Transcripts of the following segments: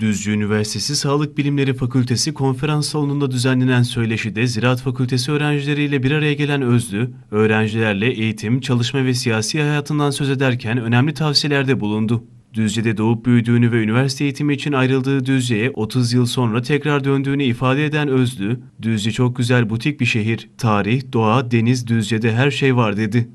Düzce Üniversitesi Sağlık Bilimleri Fakültesi konferans salonunda düzenlenen söyleşide Ziraat Fakültesi öğrencileriyle bir araya gelen Özlü, öğrencilerle eğitim, çalışma ve siyasi hayatından söz ederken önemli tavsiyelerde bulundu. Düzce'de doğup büyüdüğünü ve üniversite eğitimi için ayrıldığı Düzce'ye 30 yıl sonra tekrar döndüğünü ifade eden Özlü, Düzce çok güzel butik bir şehir, tarih, doğa, deniz Düzce'de her şey var dedi.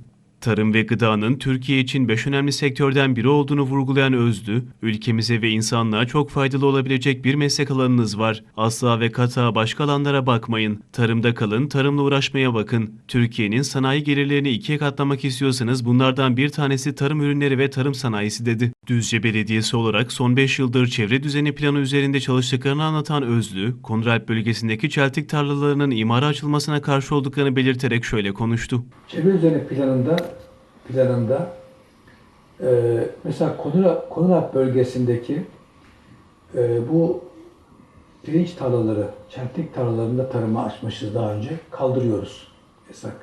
Tarım ve gıdanın Türkiye için beş önemli sektörden biri olduğunu vurgulayan Özlü, ülkemize ve insanlığa çok faydalı olabilecek bir meslek alanınız var. Asla ve kata başka alanlara bakmayın. Tarımda kalın, tarımla uğraşmaya bakın. Türkiye'nin sanayi gelirlerini ikiye katlamak istiyorsanız bunlardan bir tanesi tarım ürünleri ve tarım sanayisi dedi. Düzce Belediyesi olarak son 5 yıldır çevre düzeni planı üzerinde çalıştıklarını anlatan Özlü, Konralp bölgesindeki çeltik tarlalarının imara açılmasına karşı olduklarını belirterek şöyle konuştu. Çevre düzeni planında planında e, mesela Konura, Konurap bölgesindeki e, bu pirinç tarlaları, çeltik tarlalarında tarıma açmışız daha önce. Kaldırıyoruz. Yasak.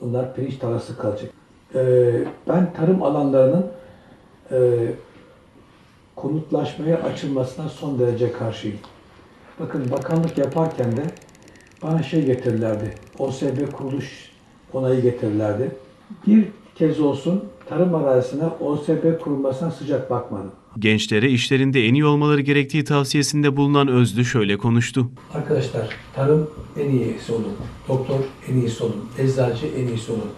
Bunlar pirinç tarlası kalacak. E, ben tarım alanlarının e, konutlaşmaya açılmasına son derece karşıyım. Bakın bakanlık yaparken de bana şey getirirlerdi. OSB kuruluş onayı getirirlerdi. Bir kez olsun tarım arazisine OSB kurulmasına sıcak bakmadım. Gençlere işlerinde en iyi olmaları gerektiği tavsiyesinde bulunan Özlü şöyle konuştu. Arkadaşlar tarım en iyisi olun. Doktor en iyisi olun. Eczacı en iyisi olun.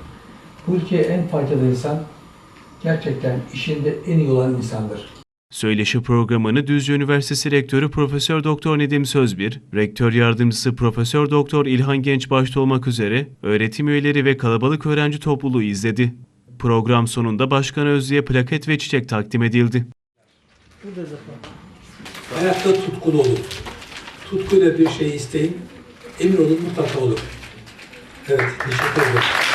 Bu ülkeye en faydalı insan gerçekten işinde en iyi olan insandır. Söyleşi programını Düzce Üniversitesi Rektörü Profesör Doktor Nedim Sözbir, Rektör Yardımcısı Profesör Doktor İlhan Genç başta olmak üzere öğretim üyeleri ve kalabalık öğrenci topluluğu izledi. Program sonunda Başkan Özlü'ye plaket ve çiçek takdim edildi. Hayatta tutkulu olun. Tutkuyla bir şey isteyin. Emin olun mutlaka olur. Evet, teşekkür ederim.